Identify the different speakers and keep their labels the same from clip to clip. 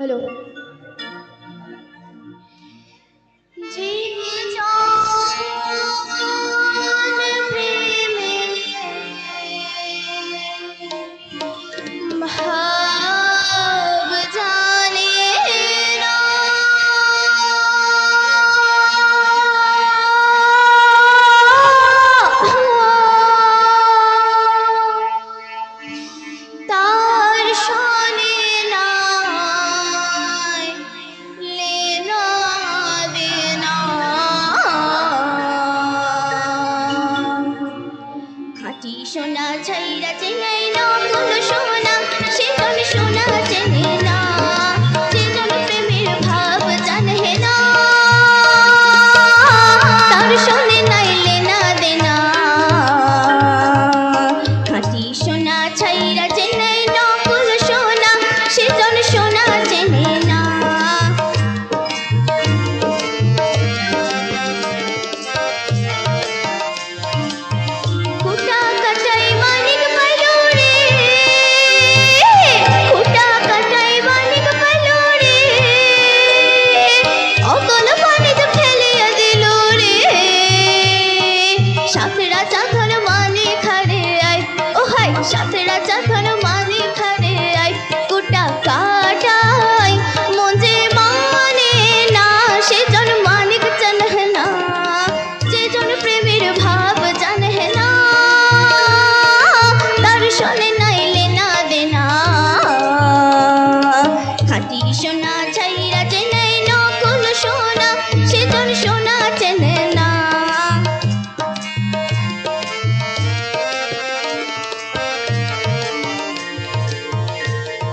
Speaker 1: Hello
Speaker 2: ভাব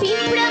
Speaker 2: You.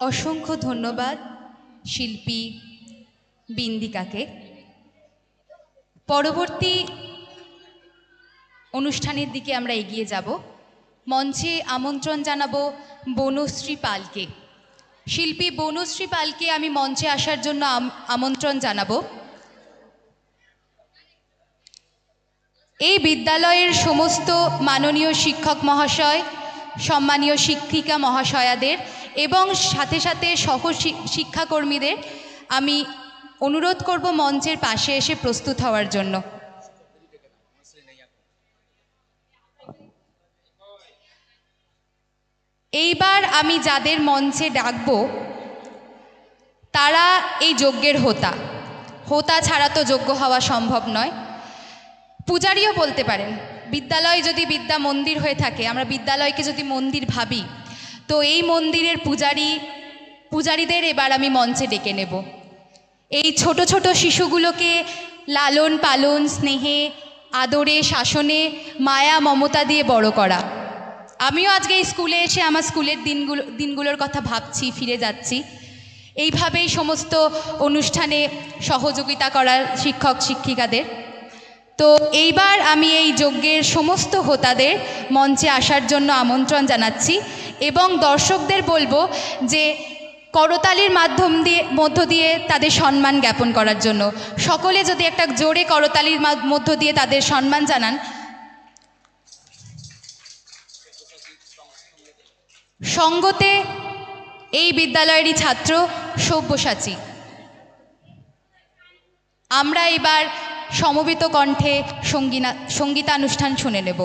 Speaker 3: অসংখ্য ধন্যবাদ, শিল্পী বিন্দিকাকে। পরবর্তী অনুষ্ঠানের দিকে আমরা এগিয়ে যাব। মঞ্চে আমন্ত্রণ জানাব বনশ্রী পালকে। শিল্পী বনশ্রী পালকে আমি মঞ্চে আসার জন্য আম- আমন্ত্রণ জানাব। এই বিদ্যালয়ের সমস্ত মাননীয় শিক্ষক মহাশয় সম্মানীয় শিক্ষিকা মহাশয়াদের এবং সাথে সাথে সহ শিক্ষাকর্মীদের, আমি অনুরোধ করব মঞ্চের পাশে এসে প্রস্তুত হওয়ার জন্য। এইবার আমি যাদের মঞ্চে ডাকবো, তারা এই যজ্ঞের হোতা। হোতা ছাড়া তো যজ্ঞ হওয়া সম্ভব নয়। পূজারীও বলতে পারেন বিদ্যালয় যদি বিদ্যা মন্দির হয়ে থাকে, আমরা বিদ্যালয়কে যদি মন্দির ভাবি, তো এই মন্দিরের পূজারী, পূজারীদের এবার আমি মঞ্চে ডেকে নেব। এই ছোট ছোট শিশুগুলোকে লালন পালন, স্নেহে, আদরে, শাসনে, মায়া, মমতা দিয়ে বড় করা। আমিও আজকে এই স্কুলে এসে আমার স্কুলের দিনগুলো, দিনগুলোর কথা ভাবছি, ফিরে যাচ্ছি। এইভাবেই সমস্ত অনুষ্ঠানে সহযোগিতা করার শিক্ষক, শিক্ষিকাদের। তো এইবার আমি এই যজ্ঞের সমস্ত হোতাদের মঞ্চে আসার জন্য আমন্ত্রণ জানাচ্ছি এবং দর্শকদের বলব যে করতালির মাধ্যম দিয়ে, মধ্য দিয়ে তাদের সম্মান জ্ঞাপন করার জন্য। সকলে যদি একটা জোরে করতালির মধ্য দিয়ে তাদের সম্মান জানান। সঙ্গতে এই বিদ্যালয়েরই ছাত্র সব্যসাচী। আমরা এবার সমবেত কণ্ঠে সঙ্গীনা সঙ্গীতানুষ্ঠান শুনে নেব।